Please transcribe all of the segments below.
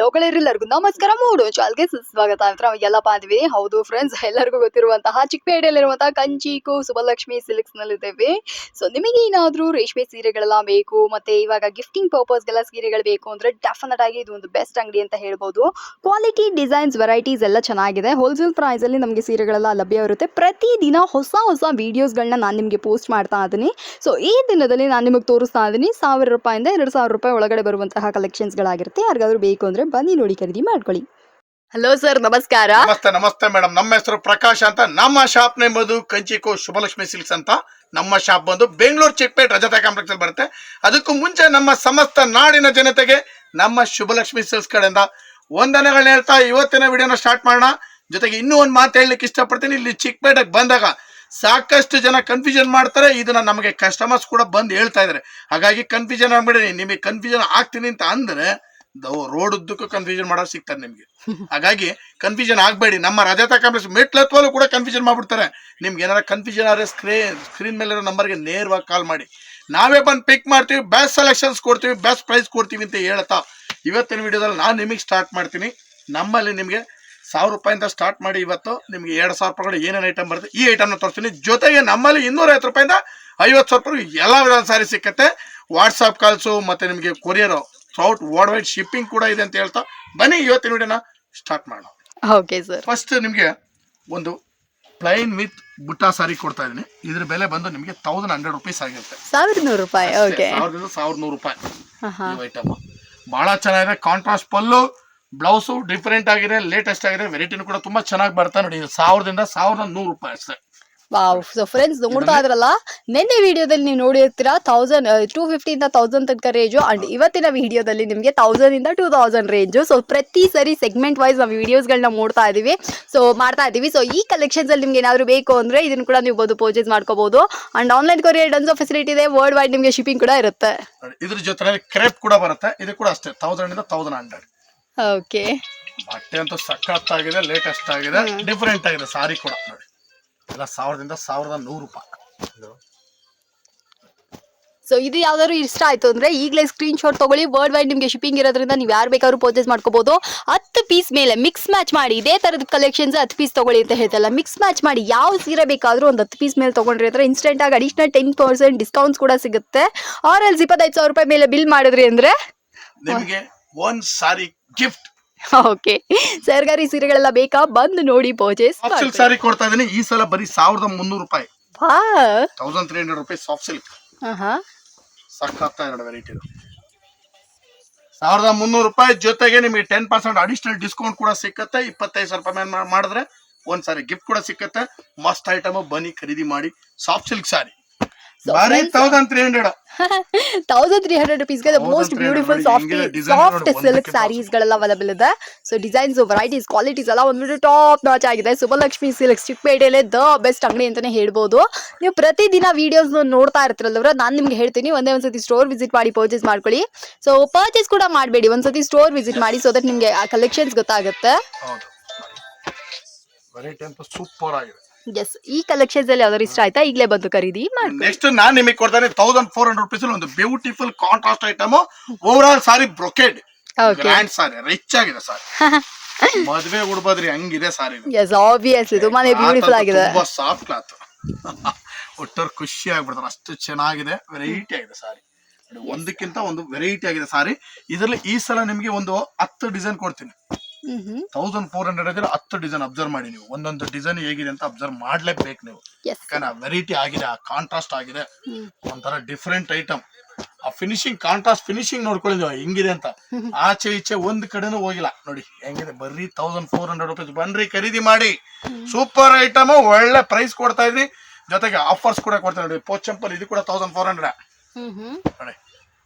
ಲೋಕಳೆಲ್ಲರಿಗೂ ನಮಸ್ಕಾರ. ಮೂಡು ಚಾಲ್ಗೆ ಸುಸ್ವಾಗತ. ಅಂತ ಎಲ್ಲಪ್ಪ ಅಂದ್ವಿ ಹೌದು ಫ್ರೆಂಡ್ಸ್ ಎಲ್ಲರಿಗೂ ಗೊತ್ತಿರುವಂತಹ ಚಿಕ್ಕಪೇಟೆಯಲ್ಲಿರುವಂತಹ ಕಂಚಿಕು ಸುಬಲಕ್ಷ್ಮಿ ಸಿಲ್ಕ್ಸ್ ನಲ್ಲಿದ್ದೇವೆ ಸೊ ನಿಮಗೆ ಏನಾದ್ರೂ ರೇಷ್ಮೆ ಸೀರೆಗಳೆಲ್ಲ ಬೇಕು, ಮತ್ತೆ ಇವಾಗ ಗಿಫ್ಟಿಂಗ್ ಪರ್ಪಸ್ ಗೆಲ್ಲ ಸೀರೆಗಳು ಬೇಕು ಅಂದ್ರೆ ಡೆಫಿನೆಟ್ ಆಗಿ ಇದು ಒಂದು ಬೆಸ್ಟ್ ಅಂಗಡಿ ಅಂತ ಹೇಳ್ಬೋದು. ಕ್ವಾಲಿಟಿ ಡಿಸೈನ್ಸ್ ವೆರೈಟೀಸ್ ಎಲ್ಲ ಚೆನ್ನಾಗಿದೆ. ಹೋಲ್ಸೇಲ್ ಪ್ರೈಸ್ ಅಲ್ಲಿ ನಮಗೆ ಸೀರೆಗಳೆಲ್ಲ ಲಭ್ಯ ಇರುತ್ತೆ. ಪ್ರತಿದಿನ ಹೊಸ ಹೊಸ ವಿಡಿಯೋಸ್ಗಳನ್ನ ನಾನು ನಿಮಗೆ ಪೋಸ್ಟ್ ಮಾಡ್ತಾ ಇದ್ದೀನಿ. ಸೊ ಈ ದಿನದಲ್ಲಿ ನಾನು ನಿಮಗೆ ತೋರಿಸ್ತಾ ಇದ್ದೀನಿ. ಸಾವಿರ ರೂಪಾಯಿಂದ ಎರಡು ಸಾವಿರ ರೂಪಾಯಿ ಒಳಗಡೆ ಬರುವಂತಹ ಕಲೆಕ್ಷನ್ಸ್ಗಳಾಗಿರುತ್ತೆ ಯಾರಿಗಾದ್ರೂ ಬೇಕು ಅಂದ್ರೆ ಬನ್ನಿ ನೋಡಿ ಖರೀದಿ ಮಾಡ್ಕೊಳ್ಳಿ. ಹಲೋ ಸರ್ ನಮಸ್ಕಾರ. ನಮಸ್ತೆ ನಮಸ್ತೆ ಮೇಡಮ್ ನಮ್ಮ ಹೆಸರು ಪ್ರಕಾಶ್ ಅಂತ. ನಮ್ಮ ಶಾಪ್ ನೇಮ್ ಬಂದು ಕಂಚಿಕೋ ಶುಭಲಕ್ಷ್ಮಿ ಸಿಲ್ಕ್ಸ್ ಅಂತ. ನಮ್ಮ ಶಾಪ್ ಬಂದು ಬೆಂಗಳೂರು ಚಿಕ್ಪೇಟ್ ರಜತಾ ಕಾಂಪ್ಲೆಕ್ಸ್ ಅಲ್ಲಿ ಬರುತ್ತೆ. ಅದಕ್ಕೂ ಮುಂಚೆ ನಮ್ಮ ಸಮಸ್ತ ನಾಡಿನ ಜನತೆಗೆ ನಮ್ಮ ಶುಭಲಕ್ಷ್ಮಿ ಸಿಲ್ಕ್ಸ್ ಕಡೆಯಿಂದ ವಂದನೆಗಳನ್ನ ಹೇಳ್ತಾ ಇವತ್ತಿನ ವಿಡಿಯೋನ ಸ್ಟಾರ್ಟ್ ಮಾಡೋಣ. ಜೊತೆಗೆ ಇನ್ನೂ ಒಂದು ಮಾತು ಹೇಳಲಿಕ್ಕೆ ಇಷ್ಟಪಡ್ತೀನಿ. ಇಲ್ಲಿ ಚಿಕ್ಕಪೇಟೆಗೆ ಬಂದಾಗ ಸಾಕಷ್ಟು ಜನ ಕನ್ಫ್ಯೂಷನ್ ಮಾಡ್ತಾರೆ. ಇದನ್ನ ನಮಗೆ ಕಸ್ಟಮರ್ಸ್ ಕೂಡ ಬಂದು ಹೇಳ್ತಾ ಇದ್ದಾರೆ ಹಾಗಾಗಿ ಕನ್ಫ್ಯೂಷನ್ ಆಗ್ಬಿಡಿ ನಿಮಗೆ ಕನ್ಫ್ಯೂಷನ್ ಆಗ್ತೀನಿ ಅಂತ ಅಂದ್ರೆ ರೋಡ್ ಉದ್ದಕ್ಕೂ ಕನ್ಫ್ಯೂಷನ್ ಮಾಡೋರು ಸಿಗ್ತಾರೆ ನಿಮ್ಗೆ. ಹಾಗಾಗಿ ಕನ್ಫ್ಯೂಷನ್ ಆಗಬೇಡಿ. ನಮ್ಮ ರಜತಾ ಕಾಂಪ್ಲೆಕ್ಸ್ ಮೆಟ್ಲತ್ವಲ್ಲೂ ಕೂಡ ಕನ್ಫ್ಯೂಷನ್ ಮಾಡ್ಬಿಡ್ತಾರೆ. ನಿಮ್ಗೆ ಏನಾರ ಕನ್ಫ್ಯೂಷನ್ ಆದರೆ ಸ್ಕ್ರೀನ್ ಸ್ಕ್ರೀನ್ ಮೇಲಿರೋ ನಂಬರ್ಗೆ ನೇರವಾಗಿ ಕಾಲ್ ಮಾಡಿ. ನಾವೇ ಬಂದು ಪಿಕ್ ಮಾಡ್ತೀವಿ ಬೆಸ್ಟ್ ಸೆಲೆಕ್ಷನ್ಸ್ ಕೊಡ್ತೀವಿ ಬೆಸ್ಟ್ ಪ್ರೈಸ್ ಕೊಡ್ತೀವಿ ಅಂತ ಹೇಳ್ತಾ ಇವತ್ತಿನ ವಿಡಿಯೋದಲ್ಲಿ ನಾನು ನಿಮಗೆ ಸ್ಟಾರ್ಟ್ ಮಾಡ್ತೀನಿ. ನಮ್ಮಲ್ಲಿ ನಿಮಗೆ ಸಾವಿರ ರೂಪಾಯಿಂದ ಸ್ಟಾರ್ಟ್ ಮಾಡಿ ಇವತ್ತು ನಿಮಗೆ ಎರಡು ಸಾವಿರ ರೂಪಾಯಿ ಏನೇನು ಐಟಮ್ ಬರುತ್ತೆ ಈ ಐಟಮ್ನ ತೋರಿಸ್ತೀನಿ. ಜೊತೆಗೆ ನಮ್ಮಲ್ಲಿ ಇನ್ನೂರೈವತ್ತು ರೂಪಾಯಿಂದ ಐವತ್ತು ಸಾವಿರ ರೂಪಾಯಿ ಎಲ್ಲ ವಿಧದ ಸಾರಿ ಸಿಕ್ಕತ್ತೆ. ವಾಟ್ಸಪ್ ಕಾಲ್ಸು ಮತ್ತು ನಿಮಗೆ courier throughout world wide shipping ಕೂಡ ಇದೆ ಅಂತ ಹೇಳ್ತಾ ಬನ್ನಿ ಇವತ್ತಿನ ವಿಡಿಯೋನ ಸ್ಟಾರ್ಟ್ ಮಾಡೋಣ. ಓಕೆ ಸರ್ ಫಸ್ಟ್ ನಿಮಗೆ ಒಂದು ಪ್ಲೈನ್ ವಿತ್ ಬುಟ್ಟ ಸಾರಿ ಕೊಡ್ತಾ ಇದೀನಿ ಇದ್ರ ಬೆಲೆ ಬಂದು ನಿಮಗೆ ತೌಸಂಡ್ ಹಂಡ್ರೆಡ್ ರುಪೀಸ್ ಆಗಿರುತ್ತೆ. ಸಾವಿರದ ನೂರು ರೂಪಾಯಿ ಓಕೆ ಸಾವಿರದಿಂದ ಸಾವಿರದ ನೂರು ರೂಪಾಯಿ ಈ ಐಟಮ್ ಬಹಳ ಚೆನ್ನಾಗಿದೆ ಕಾಂಟ್ರಾಸ್ಟ್ ಪಲ್ಲು ಬ್ಲೌಸು ಡಿಫ್ರೆಂಟ್ ಆಗಿದೆ ಲೇಟೆಸ್ಟ್ ಆಗಿದೆ ವೆರೈಟಿನೂ ಕೂಡ ತುಂಬಾ ಚೆನ್ನಾಗಿ ಬರ್ತಾ ನೋಡಿ ಸಾವಿರದಿಂದ ಸಾವಿರದ ನೂರು ರೂಪಾಯಿ ಅಷ್ಟೇ. ಸೊ ಫ್ರೆಂಡ್ಸ್ ನೋಡ್ತಾ ಇದ್ರಲ್ಲ ನಿನ್ನೆ ವಿಡಿಯೋದಲ್ಲಿ ನೀವು ನೋಡಿರ್ತೀರಾ ತೌಸಂಡ್ ಟೂ ಫಿಫ್ಟಿಯಿಂದ ತೌಸಂಡ್ ತನಕ ರೇಂಜು ಅಂಡ್ ಇವತ್ತಿನ ವಿಡಿಯೋದಲ್ಲಿ ನಿಮಗೆ ತೌಸಂಡ್ ಇಂದ ಟೂ ತೌಸಂಡ್ ರೇಂಜು ಸೊ ಪ್ರತಿ ಸರಿ ಸೆಗ್ಮೆಂಟ್ ವೈಸ್ ನಾವು ವಿಡಿಯೋಸ್ಗಳನ್ನ ನೋಡ್ತಾ ಇದೀವಿ ಸೊ ಮಾಡ್ತಾ ಇದೀವಿ ಸೊ ಈ ಕಲೆಕ್ಷನ್ಸಲ್ಲಿ ನಿಮ್ಗೆ ಏನಾದ್ರು ಬೇಕು ಅಂದ್ರೆ ಇದನ್ನು ಕೂಡ ನೀವು ಬಂದು ಪರ್ಚೇಸ್ ಮಾಡ್ಕೋಬಹುದು ಅಂಡ್ ಆನ್ಲೈನ್ ಕೊರಿಯರ್ ಡನ್ಸ್ ಫೆಸಿಲಿಟಿ ಇದೆ ವರ್ಲ್ಡ್ ವೈಡ್ ನಿಮಗೆ ಶಿಪ್ಪಿಂಗ್ ಕೂಡ ಇರುತ್ತೆ. ಇದ್ರ ಜೊತೆ ಕ್ರೇಪ್ ಕೂಡ ಬರುತ್ತೆ ಇದು ಕೂಡ ಅಷ್ಟೇ ತೌಸಂಡ್ ಇಂದ ತೌಸಂಡ್ ಹಂಡ್ರೆಡ್ ಓಕೆ ಬಟ್ಟೆ ಅಂತೂ ಸಖತ್ತಾಗಿದೆ ಲೇಟೆಸ್ಟ್ ಆಗಿದೆ ಡಿಫ್ರೆಂಟ್ ಆಗಿದೆ ಸಾರಿ ಕೂಡ ನೋಡಿ. ಎಲ್ಲ ಸಾವಿರದಿಂದ ಸಾವಿರದ ನೂರು ರೂಪಾಯಿ. ಸೊ ಇದು ಯಾವ್ದಾದ್ರು ಇಷ್ಟ ಆಯ್ತು ಅಂದ್ರೆ ಈಗಲೇ ಸ್ಕ್ರೀನ್ ಶಾಟ್ ತಗೊಳ್ಳಿ. ವರ್ಲ್ಡ್ ವೈಡ್ ನಿಮಗೆ ಶಿಪ್ಪಿಂಗ್ ಇರೋದ್ರಿಂದ ನೀವು ಯಾರು ಬೇಕಾದ್ರೂ ಪರ್ಚೇಸ್ ಮಾಡ್ಕೋಬಹುದು ಹತ್ತು ಪೀಸ್ ಮೇಲೆ ಮಿಕ್ಸ್ ಮ್ಯಾಚ್ ಮಾಡಿ ಇದೇ ತರದ ಕಲೆಕ್ಷನ್ಸ್ ಹತ್ತು ಪೀಸ್ ತಗೊಳ್ಳಿ ಅಂತ ಹೇಳ್ತಲ್ಲ ಮಿಕ್ಸ್ ಮ್ಯಾಚ್ ಮಾಡಿ ಯಾವ ಸೀರೆ ಬೇಕಾದ್ರೂ ಒಂದು ಹತ್ತು ಪೀಸ್ ಮೇಲೆ ತಗೊಂಡ್ರಿ ಅಂದ್ರೆ ಇನ್ಸ್ಟೆಂಟ್ ಆಗಿ ಅಡಿಷನಲ್ ಟೆನ್ ಪರ್ಸೆಂಟ್ ಡಿಸ್ಕೌಂಟ್ಸ್ ಕೂಡ ಸಿಗುತ್ತೆ. ಆರ್ ಎಲ್ಸ್ ಇಪ್ಪತ್ತೈದು ಸಾವಿರ ರೂಪಾಯಿ ಮೇಲೆ ಬಿಲ್ ಮಾಡಿದ್ರಿ ಅಂದ್ರೆ? ನಿಮಗೆ ಒಂದ್ ಸಾರಿ ಗಿಫ್ಟ್ ಓಕೆ. ಸರ್ಕಾರಿ ಸೀರೆಗಳೆಲ್ಲ ಬೇಕಾ? ಬಂದು ನೋಡಿ ಪರ್ಚೇಸ್ ಸಾಫ್ಟ್ ಸಿಲ್ಕ್ ಸಾರಿ ಕೊಡ್ತಾ ಇದೀನಿ. ಈ ಸಲ ಬರೀ ಸಾವಿರದ ಮುನ್ನೂರು ರೂಪಾಯಿ. Thousand three hundred rupees soft silk ಸಖತ್ತ ಎರಡು ವೆರೈಟಿ ಸಾವಿರದ ಮುನ್ನೂರು ರೂಪಾಯಿ ಜೊತೆಗೆ ನಿಮಗೆ ಟೆನ್ ಪರ್ಸೆಂಟ್ ಅಡಿಷನಲ್ ಡಿಸ್ಕೌಂಟ್ ಕೂಡ ಸಿಕ್ಕತ್ತೆ. ಇಪ್ಪತ್ತೈದು ಸಾವಿರ ರೂಪಾಯಿ ಮೇಲೆ ಮಾಡಿದ್ರೆ ಒಂದ್ಸಾರಿ ಗಿಫ್ಟ್ ಕೂಡ ಸಿಕ್ಕತ್ತೆ. ಮಸ್ತ್ ಐಟಮ್ ಬನ್ನಿ ಖರೀದಿ ಮಾಡಿ. ಸಾಫ್ಟ್ ಸಿಲ್ಕ್ ಸಾರಿ ಬರೀ thousand three hundred thousand three hundred ರುಪೀಸ್ಗೆ most beautiful soft soft silk ಸ್ಯಾರೀಸ್ಗಳೆಲ್ಲ saris ಗಳೆಲ್ಲ ಅವೈಲೇಬಲ್ ಇದೆ. ಸೊ ಡಿಸೈನ್ಸ್ ವೆರೈಟೀಸ್ ಕ್ವಾಲಿಟೀಸ್ ಎಲ್ಲ ಒಂದು ಟಾಪ್ ನಾಚ್ ಆಗಿದೆ. ಸುಬಲಕ್ಷ್ಮಿ ಸಿಲ್ಕ್ ಚಿಕ್ಕಪೇಟೆಲೆ ದ ಬೆಸ್ಟ್ ಅಂಗಡಿ ಅಂತಾನೆ ಹೇಳ್ಬೋದು. ನೀವು ಪ್ರತಿದಿನ ವಿಡಿಯೋಸ್ ನೋಡ್ತಾ ಇರ್ತಿರಲ್ಲವ್ರ ನಾನು ನಿಮ್ಗೆ ಹೇಳ್ತೀನಿ ಒಂದೇ ಒಂದ್ಸತಿ ಸ್ಟೋರ್ ವಿಸಿಟ್ ಮಾಡಿ ಪರ್ಚೇಸ್ ಮಾಡ್ಕೊಳ್ಳಿ. ಸೊ ಪರ್ಚೇಸ್ ಕೂಡ ಮಾಡಬೇಡಿ ಒಂದ್ಸತಿ ಸ್ಟೋರ್ ವಿಸಿಟ್ ಮಾಡಿ ಸೊ ದಟ್ ನಿಮಗೆ ಆ ಕಲೆಕ್ಷನ್ಸ್ ಗೊತ್ತಾಗುತ್ತೆ. ಸೂಪರ್ ಆಗಿದೆ. ಎಸ್ ಈ ಕಲೆಕ್ಷನ್ಸ್ ಅಲ್ಲಿ ಯಾವ್ದಾದ್ರು ಇಷ್ಟ ಆಯ್ತಾ? ಈಗಲೇ ಬಂದು ಖರೀದಿ ಮಾಡಿ ನೆಕ್ಸ್ಟ್ ನಾನ್ ನಿಮಗೆ ಕೊಡ್ತಾನೆ ತೌಸಂಡ್ ಫೋರ್ ಹಂಡ್ರೆಡ್ ರುಪೀಸ್ ಒಂದು beautiful contrast item overall sari brocade okay grand sari rich ಆಗಿದೆ ಸಾರಿ ಮದ್ವೆ ಉಡ್ಬೋದ್ರಿ ಹಂಗಿದೆ ಸಾರಿ. ಎಸ್ ಆಬ್ವಿಯಸ್ಲಿ ತುಂಬಾನೇ ಬ್ಯೂಟಿಫುಲ್ ಆಗಿದೆ. ತುಂಬಾ ಸಾಫ್ಟ್ ಕ್ಲಾತ್ ಒಟ್ಟರ್ ಖುಷಿ ಆಗ್ಬಿಡ್ತಾರೆ ಅಷ್ಟು ಚೆನ್ನಾಗಿದೆ ವೆರೈಟಿ ಆಗಿದೆ ಸಾರಿ ಒಂದಕ್ಕಿಂತ ಒಂದು ವೆರೈಟಿ ಆಗಿದೆ ಸಾರಿ ಇದರಲ್ಲಿ ಈ ಸಲ ನಿಮಗೆ ಒಂದು ಹತ್ತು ಡಿಸೈನ್ ಕೊಡ್ತೀನಿ. ತೌಸಂಡ್ ಫೋರ್ ಹಂಡ್ರೆಡ್ ಆಗಿದ್ರೆ ಹತ್ತು ಡಿಸೈನ್ ಅಬ್ಸರ್ವ್ ಮಾಡಿ ನೀವು. ಒಂದೊಂದು ಡಿಸೈನ್ ಹೇಗಿದೆ ಅಂತ ಅಬ್ಸರ್ವ್ ಮಾಡ್ಲೇಬೇಕು ನೀವು. ಯಾಕಂದ್ರೆ ಯಾಕಂದ್ರೆ ವೆರೈಟಿ ಆಗಿದೆ ಆ ಕಾಂಟ್ರಾಸ್ಟ್ ಆಗಿದೆ. ಒಂಥರ ಡಿಫ್ರೆಂಟ್ ಐಟಮ್ ಆ ಫಿನಿಶಿಂಗ್ ಕಾಂಟ್ರಾಸ್ಟ್ ಫಿನಿಶಿಂಗ್ ನೋಡ್ಕೊಳ್ಳಿ ಹೆಂಗಿದೆ ಅಂತ. ಆಚೆ ಈಚೆ ಒಂದ್ ಕಡೆನೂ ಹೋಗಿಲ್ಲ. ನೋಡಿ ಹೆಂಗಿದೆ? ಬರ್ರಿ ತೌಸಂಡ್ ಫೋರ್ ಹಂಡ್ರೆಡ್ ರುಪೀಸ್ ಬನ್ರಿ ಖರೀದಿ ಮಾಡಿ. ಸೂಪರ್ ಐಟಮ್ ಒಳ್ಳೆ ಪ್ರೈಸ್ ಕೊಡ್ತಾ ಇದ್ವಿ ಜೊತೆಗೆ ಆಫರ್ಸ್ ಕೂಡ ಕೊಡ್ತಾ ನೋಡಿ. ಚಂಪಲ್ ಇದು ಕೂಡ ತೌಸಂಡ್ ಫೋರ್ ಹಂಡ್ರೆಡ್ ನೋಡಿ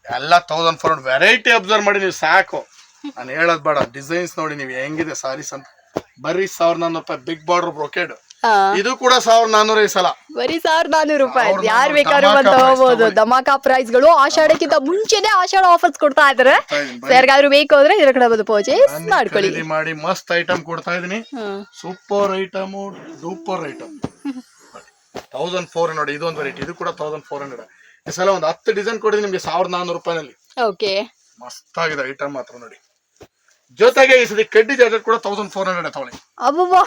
ಎಲ್ಲ thousand four hundred variety observe ಮಾಡಿ ನೀವು ಸಾಕು. ನಾನು ಹೇಳೋದ್ ಬೇಡ. ಡಿಸೈನ್ಸ್ ನೋಡಿ ನೀವು ಹೆಂಗಿದೆ ಸಾರೀಸ್ ಅಂತ. ಬರೀ ಸಾವಿರದ ನಾನ್ನೂರು ರೂಪಾಯಿ ಬಿಗ್ ಬಾರ್ಡರ್ ಬ್ರೋಕೆಡ್ ಇದು ಕೂಡ ಸಾವಿರದ ನಾನ್ನೂರ ಈ ಸಲ. ಬರೀ ಸಾವಿರದ ನಾನೂರು ರೂಪಾಯಿ. ಯಾರು ನಾನ್ನೂರು ಬೇಕಾದ್ರೂ ಬಂದು ತಗೋಬಹುದು. ಧಮಾಕ ಪ್ರೈಸ್ಗಳು ಆಷಾಢಕ್ಕಿಂತ ಮುಂಚೆನೆ ಆಷಾಢ ಆಫರ್ಸ್ ಕೊಡ್ತಾ ಇದ್ರೆ. ಯಾರಿಗಾದ್ರೂ ಬೇಕು ಅಂದ್ರೆ ಇದ್ರ ಕಡೆ ಬಂದು ಪರ್ಚೇಸ್ ಮಾಡ್ಕೊಳ್ಳಿ. ಮಾಡಿ. ಮಸ್ತ್ ಐಟಮ್ ಕೊಡ್ತಾ ಇದೀನಿ super item super item thousand four hundred ಇದೊಂದು ವೆರೈಟಿ ಇದು ಕೂಡ ತೌಸಂಡ್ ಫೋರ್ ಹಂಡ್ರೆಡ್ ಈ ಸಲ ಒಂದು ಹತ್ತು ಡಿಸೈನ್ ಕೊಡಿದ್ರೆ ನಿಮಗೆ ಸಾವಿರದ ನಾನ್ನೂರು ರೂಪಾಯಿನಲ್ಲಿ. ಓಕೆ ಮಸ್ತ್ ಆಗಿದೆ ಐಟಮ್ ಮಾತ್ರ ನೋಡಿ. ಜೊತೆಗೆ ಈ ಸತಿ ಕಡ್ಡಿ ಜಾಕೆಟ್ ಕೂಡ ತೌಸಂಡ್ ಫೋರ್ ಹಂಡ್ರೆಡ್ ತಗೊಳ್ಳಿ. ಅಬ್ಬಾ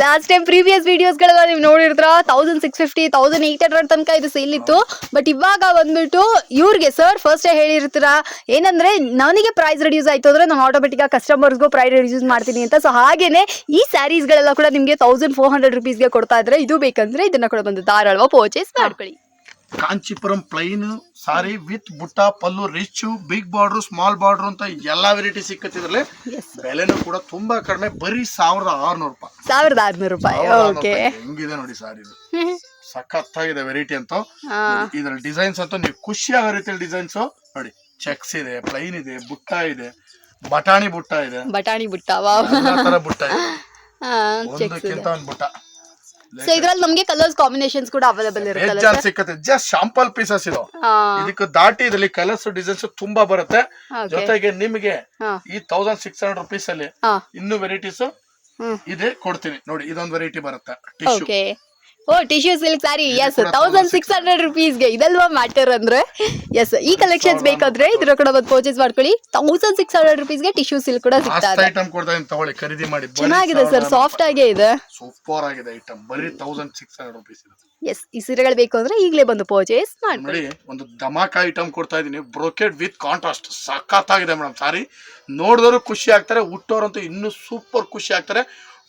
ಲಾಸ್ಟ್ ಟೈಮ್ ಪ್ರೀವಿಯಸ್ ವಿಡಿಯೋಸ್ಗಳೆಲ್ಲ ನೀವು ನೋಡಿರ್ತೀರ thousand six fifty thousand eight hundred ತನಕ ಇದು ಸೇಲ್ ಇತ್ತು. ಬಟ್ ಇವಾಗ ಬಂದ್ಬಿಟ್ಟು ಇವ್ರಿಗೆ ಸರ್ ಫಸ್ಟೇ ಹೇಳಿರ್ತೀರ, ಏನಂದ್ರೆ ನನಗೆ ಪ್ರೈಸ್ ರಿಡ್ಯೂಸ್ ಆಯ್ತು ಅಂದ್ರೆ ನಾನು ಆಟೋಮೆಟಿಕ್ ಕಸ್ಟಮರ್ಸ್ಗೂ ಪ್ರೈಸ್ ರಿಡ್ಯೂಸ್ ಮಾಡ್ತೀನಿ ಅಂತ. ಸೊ ಹಾಗೇನೆ ಈ ಸ್ಯಾರೀಸ್ಗಳೆಲ್ಲ ಕೂಡ ನಿಮಗೆ ತೌಸಂಡ್ ಫೋರ್ ಹಂಡ್ರೆಡ್ ರುಪೀಸ್ಗೆ ಕೊಡ್ತಾ ಇದ್ರೆ ಇದು ಬೇಕಂದ್ರೆ ಇದನ್ನ ಕೂಡ ಬಂದು ಧಾರಾಳವ ಪರ್ಚೇಸ್ ಮಾಡ್ಕೊಳ್ಳಿ. Kanchipuram plain sari with butta pallu rich big border small border ಅಂತ ಎಲ್ಲಾ ವೆರೈಟಿ ಸಿಕ್ಕತ್ತಿದ್ರಲ್ಲಿ ಬೆಲೆನೂ ಕೂಡ ತುಂಬಾ ಕಡಿಮೆ. ಬರೀ ಸಾವಿರದ ಆರ್ನೂರು ರೂಪಾಯಿ. ಸಾವಿರದ ಆರ್ನೂರು ರೂಪಾಯಿ. ಓಕೆ. ಹೆಂಗಿದೆ ನೋಡಿ ಸಾರಿ ಇದು. ಸಖತ್ತಾಗಿದೆ ವೆರೈಟಿ ಅಂತ. ಇದ್ರಲ್ಲಿ ಡಿಸೈನ್ಸ್ ಅಂತ ನೀವು ಖುಷಿ ಆಗೋ ರೀತಿಯಲ್ಲಿ ಡಿಸೈನ್ಸ್ ನೋಡಿ ಚೆಕ್ಸ್ ಇದೆ ಪ್ಲೈನ್ ಇದೆ ಬುಟ್ಟ ಇದೆ ಬಟಾಣಿ ಬುಟ್ಟ ಇದೆ. ಬಟಾಣಿ ಬುಟ್ಟ ವಾವ್. ಎಲ್ಲಾ ತರ ಬುಟ್ಟ ಇದೆ. ಒಂದಕ್ಕಿಂತ ಒಂದು ಬುಟ್ಟ. ಸೊ ಇದ್ರಲ್ಲಿ ನಮ್ಗೆ ಕಲರ್ಸ್ ಕಾಂಬಿನೇಷನ್ಸ್ ಕೂಡ ಅವೈಲೇಬಲ್ ಇರುತ್ತೆ ಸಿಕ್ಕತ್ತೆ. ಜಸ್ಟ್ ಶಾಂಪಲ್ ಪೀಸಸ್ ಇದು. ಇದಕ್ಕೆ ದಾಟಿ ಇದರಲ್ಲಿ ಕಲರ್ಸ್ ಡಿಸೈನ್ಸ್ ತುಂಬಾ ಬರುತ್ತೆ. ಜೊತೆಗೆ ನಿಮಗೆ ಈ ತೌಸಂಡ್ ಸಿಕ್ಸ್ ಹಂಡ್ರೆಡ್ ರುಪೀಸ್ ಅಲ್ಲಿ ಇನ್ನು ವೆರೈಟೀಸ್ ಇದೆ ಕೊಡ್ತೀನಿ. ನೋಡಿ ಇದೊಂದು ವೆರೈಟಿ ಬರುತ್ತೆ. ಟಿಶ್ಯೂ ಓಕೆ ಓ tissue silk sari yes thousand six hundred ರುಪೀಸ್ಗೆ ಇದಲ್ವಾ ಮ್ಯಾಟರ್ ಅಂದ್ರೆ? ಎಸ್ ಈ ಕಲೆಕ್ಷನ್ಸ್ ಬೇಕಾದ್ರೆ ಇದ್ರ ಕೂಡ ಬಂದು ಪರ್ಚೇಸ್ ಮಾಡ್ಕೊಳ್ಳಿ. ತೌಸಂಡ್ ಸಿಕ್ಸ್ ಹಂಡ್ರೆಡ್ ರುಪೀಸ್ಗೆ ಟಿಶ್ಯೂ ಸಿಲ್ಕ್ ಕೂಡ ಸಿಗ್ತಾ ಇದೆ. ಐಟಮ್ ಕೊಡ್ತಾ ಇದೀನಿ ತಗೊಳ್ಳಿ. ಖರೀದಿ ಮಾಡಿ. ಚೆನ್ನಾಗಿದೆ ಸರ್ ಸಾಫ್ಟ್ ಆಗೇ ಇದೆ. ಸೂಪರ್ ಆಗಿದೆ ಐಟಮ್ ಬರೀ ತೌಸಂಡ್ ಸಿಕ್ಸ್ ಹಂಡ್ರೆಡ್ ರುಪೀಸ್ ಇದೆ ಎಸ್ ಈ ಸೀರೆಗಳು ಬೇಕು ಅಂದ್ರೆ ಈಗಲೇ ಬಂದು ಪರ್ಚೇಸ್ ಮಾಡ್ಕೊಳ್ಳಿ. ನೋಡಿ ಒಂದು ಧಮಾಕ ಐಟಮ್ ಕೊಡ್ತಾ ಇದೀನಿ ಬ್ರೋಕೆಡ್ ವಿತ್ ಕಾಂಟ್ರಾಸ್ಟ್ ಸಖತ್ತಾಗಿದೆ ಮೇಡಮ್ ಸಾರಿ ನೋಡಿದವರು ಖುಷಿ ಆಗ್ತಾರೆ ಹುಟ್ಟೋರಂತೂ ಇನ್ನೂ ಸೂಪರ್ ಖುಷಿ ಆಗ್ತಾರೆ.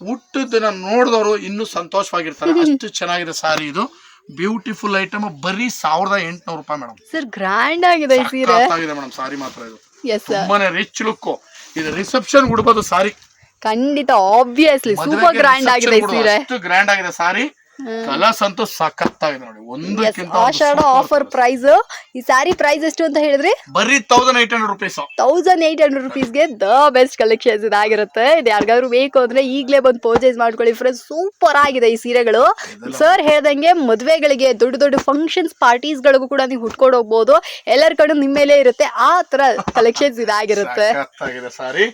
ಹುಟ್ಟದನ್ನ ನೋಡಿದವರು ಇನ್ನೂ ಸಂತೋಷವಾಗಿರ್ತಾರೆ. ಅಷ್ಟು ಚೆನ್ನಾಗಿದೆ ಸಾರಿ ಇದು. ಬ್ಯೂಟಿಫುಲ್ ಐಟಮ್ ಬರೀ ಸಾವಿರದ ಎಂಟುನೂರು ರೂಪಾಯಿ ಮೇಡಮ್. ಸರ್ ಗ್ರ್ಯಾಂಡ್ ಆಗಿದೆ ಈ ಸೀರೆ. ಆಗಿದೆ ಮೇಡಮ್ ಸಾರಿ ಮಾತ್ರ ಇದು. ಎಸ್ ತುಂಬಾನೇ ರಿಚ್ ಲುಕ್ ಇದು ರಿಸೆಪ್ಷನ್ ಉಡ್ಬೋದು ಸಾರಿ. ಖಂಡಿತ ಆಬ್ವಿಯಸ್ಲಿ ಸೂಪರ್ ಗ್ರ್ಯಾಂಡ್ ಆಗಿದೆ ಸೀರೆ. ಅಷ್ಟು ಗ್ರ್ಯಾಂಡ್ ಆಗಿದೆ ಸಾರಿ. ಕಲರ್ಸ್ ಅಂತೂ ಸಖತ್ತಾಗಿದೆ ನೋಡಿ. ಒಂದಕ್ಕಿಂತ ಆಷಾಢ ಆಫರ್ ಪ್ರೈಸ್ ಈ ಸಾರಿ ಪ್ರೈಸ್ ಎಷ್ಟು ಅಂತ ಹೇಳಿದ್ರಿ? ಬರೀ thousand eight hundred rupees thousand eight hundred ರುಪೀಸ್ಗೆ the best collections ಇದಾಗಿರುತ್ತೆ. ಇದು ಯಾರಿಗಾದ್ರು ಬೇಕು ಅಂದ್ರೆ ಈಗಲೇ ಬಂದು ಪರ್ಚೇಸ್ ಮಾಡ್ಕೊಳ್ಳಿ ಫ್ರೆಂಡ್ಸ್ ಸೂಪರ್ ಆಗಿದೆ ಈ ಸೀರೆಗಳು. ಸರ್ ಹೇಳ್ದಂಗೆ ಮದುವೆಗಳಿಗೆ ದೊಡ್ಡ ದೊಡ್ಡ ಫಂಕ್ಷನ್ಸ್ ಪಾರ್ಟೀಸ್ಗಳಿಗೂ ಕೂಡ ನೀವು ಹುಟ್ಕೊಂಡು ಹೋಗ್ಬೋದು. ಎಲ್ಲರ ಕಡೆ ನಿಮ್ಮ ಮೇಲೆ ಇರುತ್ತೆ. ಆ ತರ ಕಲೆಕ್ಷನ್ಸ್ ಇದಾಗಿರುತ್ತೆ. ಸಾರಿ.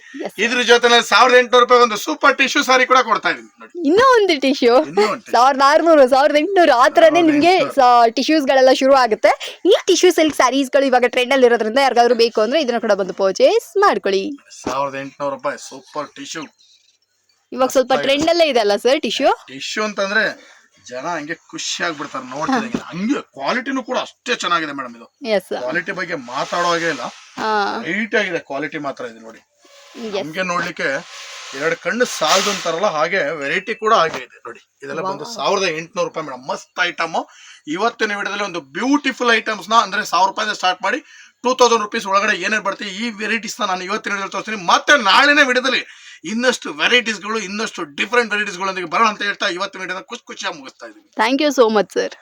ಇದ್ರ ಜೊತೆ ಸಾವಿರದ ಎಂಟುನೂರು ರೂಪಾಯಿ ಒಂದು ಸೂಪರ್ ಟಿಶ್ಯೂ ಸಾರಿ ಕೂಡ ಕೊಡ್ತಾ ಇದ್ದೀನಿ ಇನ್ನೂ ಒಂದು ಟಿಶ್ಯೂ ಸಾವಿರದ ಆರ್ನೂರು ಸಾವಿರದ ಎಂಟುನೂರು ಆ ಥರನೇ ನಿಮಗೆ ಟಿಶ್ಯೂಸ್ ಗಳೆಲ್ಲ ಶುರು ಆಗುತ್ತೆ. ಈ ಟಿಶ್ಯೂ ಸಿಲ್ಕ್ ಸ್ಯಾರೀಸ್ಗಳು ಇವಾಗ ಟ್ರೆಂಡ್ ಅಲ್ಲಿ ಇರೋದ್ರಿಂದ ಯಾರಿಗಾದ್ರೂ ಬೇಕು ಅಂದ್ರೆ ಇದನ್ನ ಕೂಡ ಬಂದು ಪರ್ಚೇಸ್ ಮಾಡ್ಕೊಳ್ಳಿ. ಸಾವಿರದ ಎಂಟುನೂರು ರೂಪಾಯಿ ಸೂಪರ್ ಟಿಶ್ಯೂ ಇವಾಗ ಸ್ವಲ್ಪ ಟ್ರೆಂಡ್ ಅಲ್ಲೇ ಇದೆ ಅಲ್ಲ ಸರ್ ಟಿಶ್ಯೂ ಟಿಶ್ಯೂ ಅಂತಂದ್ರೆ ಜನ ಹಂಗೆ ಖುಷಿ ಆಗ್ಬಿಡ್ತಾರೆ ನೋಡ್ತಿದಂಗೆ ಹಂಗೆ ಕ್ವಾಲಿಟಿನೂ ಕೂಡ ಅಷ್ಟೇ ಚೆನ್ನಾಗಿದೆ ಮೇಡಮ್ ಇದು. ಕ್ವಾಲಿಟಿ ಬಗ್ಗೆ ಮಾತಾಡೋ ಹಾಗೆ ಇಲ್ಲ. ಹೈಟ್ ಆಗಿದೆ ಕ್ವಾಲಿಟಿ ಮಾತ್ರ ಇದೆ ನೋಡಿ. ನಮ್ಗೆ ನೋಡ್ಲಿಕ್ಕೆ ಎರಡು ಕಣ್ಣು ಸಾಲದು ಅಂತಾರಲ್ಲ ಹಾಗೆ ವೆರೈಟಿ ಕೂಡ ಹಾಗೆ ಇದೆ ನೋಡಿ. ಇದೆಲ್ಲ ಬಂದು ಸಾವಿರದ ಎಂಟುನೂರು ರೂಪಾಯಿ ಮೇಡಮ್ ಮಸ್ತ್ ಐಟಮ್ ಇವತ್ತಿನ ವಿಡಿಯೋದಲ್ಲಿ ಒಂದು ಬ್ಯೂಟಿಫುಲ್ ಐಟಮ್ಸ್ನ ಅಂದ್ರೆ ಸಾವಿರ ರೂಪಾಯಿಂದ ಸ್ಟಾರ್ಟ್ ಮಾಡಿ ಟೂ ತೌಸಂಡ್ ರುಪೀಸ್ ಒಳಗಡೆ ಏನೇನು ಬರ್ತೀವಿ ಈ ವೆರೈಟೀಸ್ ನಾನು ಇವತ್ತಿನ ವಿಡಿಯೋದಲ್ಲಿ ತೋರಿಸ್ತೀನಿ. ಮತ್ತೆ ನಾಳಿನ ವಿಡಿಯೋದಲ್ಲಿ ಇನ್ನಷ್ಟು ವೆರೈಟೀಸ್ಗಳು ಇನ್ನಷ್ಟು ಡಿಫ್ರೆಂಟ್ ವೆರೈಟೀಸ್ಗಳೊಂದಿಗೆ ಬರೋಣ ಅಂತ ಹೇಳ್ತಾ ಇವತ್ತಿನ ವಿಡಿಯೋನ ಖುಷಿ ಖುಷಿಯಾಗಿ ಮುಗಿಸ್ತಾ ಇದ್ದೀನಿ. Thank you so much sir